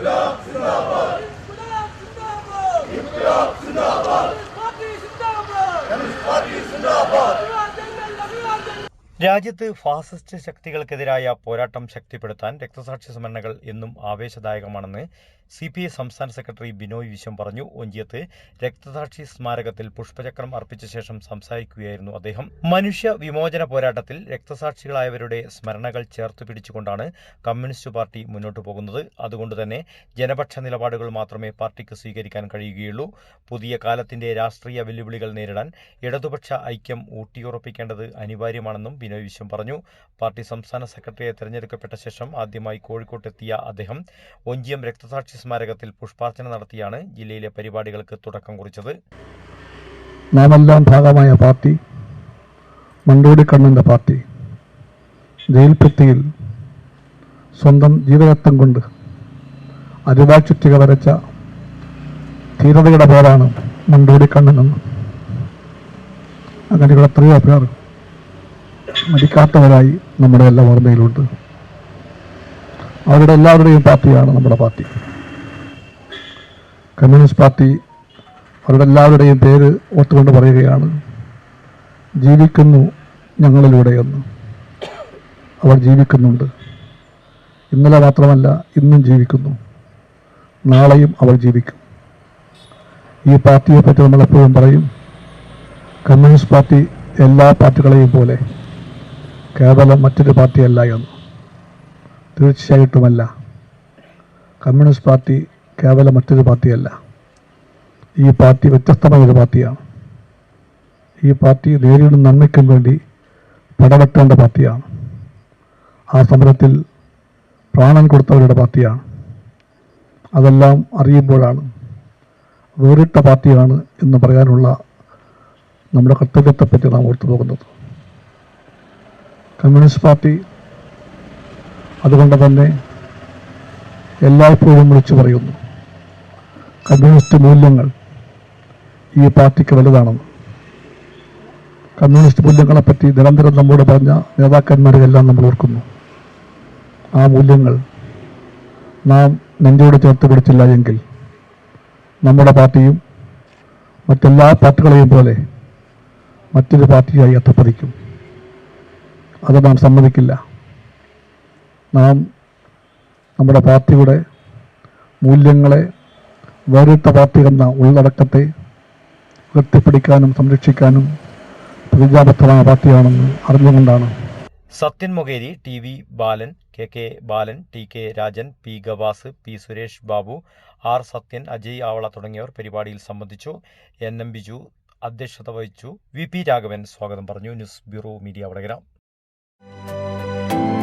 İnkılap Zindabad! İnkılap Zindabad! İnkılap Zindabad! രാജ്യത്ത് fascist ശക്തികൾക്കെതിരായ പോരാട്ടം ശക്തിപ്പെടുത്താൻ രക്തസാക്ഷി സ്മരണകൾ എന്നും ആവേശദായകമാണെന്ന് സി പി ഐ സംസ്ഥാന സെക്രട്ടറി ബിനോയ് വിശ്വം പറഞ്ഞു. ഒഞ്ചിയത്ത് രക്തസാക്ഷി സ്മാരകത്തിൽ പുഷ്പചക്രം അർപ്പിച്ച ശേഷം സംസാരിക്കുകയായിരുന്നു അദ്ദേഹം. മനുഷ്യ വിമോചന പോരാട്ടത്തിൽ രക്തസാക്ഷികളായവരുടെ സ്മരണകൾ ചേർത്ത് പിടിച്ചുകൊണ്ടാണ് കമ്മ്യൂണിസ്റ്റ് പാർട്ടി മുന്നോട്ടു പോകുന്നത്. അതുകൊണ്ട് തന്നെ ജനപക്ഷ നിലപാടുകൾ മാത്രമേ പാർട്ടിക്ക് സ്വീകരിക്കാൻ കഴിയുകയുള്ളൂ. പുതിയ കാലത്തിന്റെ രാഷ്ട്രീയ വെല്ലുവിളികൾ നേരിടാൻ ഇടതുപക്ഷ ഐക്യം ഊട്ടിയുറപ്പിക്കേണ്ടത് അനിവാര്യമാണെന്നും ബിനോയ് വിശ്വം പറഞ്ഞു. പാർട്ടി സംസ്ഥാന സെക്രട്ടറിയെ തെരഞ്ഞെടുക്കപ്പെട്ട ശേഷം ആദ്യമായി കോഴിക്കോട്ടെത്തിയ അദ്ദേഹം ഒഞ്ചിയം രക്തസാക്ഷി സ്മാരകത്തിൽ പുഷ്പാർച്ചന നടത്തിയാണ് ജില്ലയിലെ പരിപാടികൾക്ക് തുടക്കം കുറിച്ചത്. നാമെല്ലാം ഭാഗമായ പാർട്ടി മണ്ടോടി കണ്ണന്റെ പാർട്ടി ജയിൽപ്പെട്ടിയിൽ സ്വന്തം ജീവരക്തം കൊണ്ട് അരുവാചുറ്റിക വരച്ച ധീരതയുടെ പേരാണ് മണ്ടോടി കണ്ണനെന്ന് അങ്ങനെയുള്ള എത്രയോ പേർ മരിക്കാത്തവരായി നമ്മുടെ എല്ലാ ഓർമ്മയിലുണ്ട്. അവരുടെ എല്ലാവരുടെയും പാർട്ടിയാണ് നമ്മുടെ പാർട്ടി. കമ്മ്യൂണിസ്റ്റ് പാർട്ടി അവരുടെ എല്ലാവരുടെയും പേര് ഓർത്തുകൊണ്ട് പറയുകയാണ് ജീവിക്കുന്നു ഞങ്ങളിലൂടെയെന്ന്. അവർ ജീവിക്കുന്നുണ്ട്. ഇന്നലെ മാത്രമല്ല ഇന്നും ജീവിക്കുന്നു. നാളെയും അവർ ജീവിക്കും. ഈ പാർട്ടിയെ പറ്റി നമ്മൾ എപ്പോഴും പറയും കമ്മ്യൂണിസ്റ്റ് പാർട്ടി എല്ലാ പാർട്ടികളെയും പോലെ കേവലം മറ്റൊരു പാർട്ടിയല്ല എന്ന്. തീർച്ചയായിട്ടുമല്ല. കമ്മ്യൂണിസ്റ്റ് പാർട്ടി കേവലം മറ്റൊരു പാർട്ടിയല്ല. ഈ പാർട്ടി വ്യത്യസ്തമായ ഒരു പാർട്ടിയാണ്. ഈ പാർട്ടി നേരിടുന്ന നന്മയ്ക്കും വേണ്ടി പടവെട്ടേണ്ട പാർട്ടിയാണ്. ആ സമരത്തിൽ പ്രാണൻ കൊടുത്തവരുടെ പാർട്ടിയാണ്. അതെല്ലാം അറിയുമ്പോഴാണ് വേറിട്ട പാർട്ടിയാണ് എന്ന് പറയാനുള്ള നമ്മുടെ കർത്തവ്യത്തെപ്പറ്റി നാം ഓർത്തു പോകുന്നത് കമ്മ്യൂണിസ്റ്റ് പാർട്ടി അതുകൊണ്ട് തന്നെ എല്ലായ്പ്പോഴും വിളിച്ചു പറയുന്നു കമ്മ്യൂണിസ്റ്റ് മൂല്യങ്ങൾ ഈ പാർട്ടിക്ക് വലുതാണെന്ന്. കമ്മ്യൂണിസ്റ്റ് മൂല്യങ്ങളെപ്പറ്റി നിരന്തരം നമ്മോട് പറഞ്ഞ നേതാക്കന്മാരെല്ലാം നമ്മൾ ഓർക്കുന്നു. ആ മൂല്യങ്ങൾ നാം നെഞ്ചോട് ചേർത്ത് പിടിച്ചില്ല എങ്കിൽ നമ്മുടെ പാർട്ടിയും മറ്റെല്ലാ പാർട്ടികളെയും പോലെ മറ്റൊരു പാർട്ടിയായി അത്തപ്പതിക്കും അത് നാം സമ്മതിക്കില്ല. നാം നമ്മുടെ പാർട്ടിയുടെ മൂല്യങ്ങളെ വേറിട്ട പാർട്ടി എന്ന ഉള്ളടക്കത്തെ ഉയർത്തിപ്പിടിക്കാനും സംരക്ഷിക്കാനും പ്രതിജ്ഞാബദ്ധമായ പാർട്ടിയാണെന്ന് അറിഞ്ഞുകൊണ്ടാണ്. Sathyan Mokeri T V Balan K K Balan T K Rajan P Gavas P Suresh Babu R Sathyan Ajay Avala തുടങ്ങിയവർ പരിപാടിയിൽ സംബന്ധിച്ചു. എൻ എം ബിജു അധ്യക്ഷത വഹിച്ചു. വി പി രാഘവൻ സ്വാഗതം പറഞ്ഞു. News bureau media Vadakara. you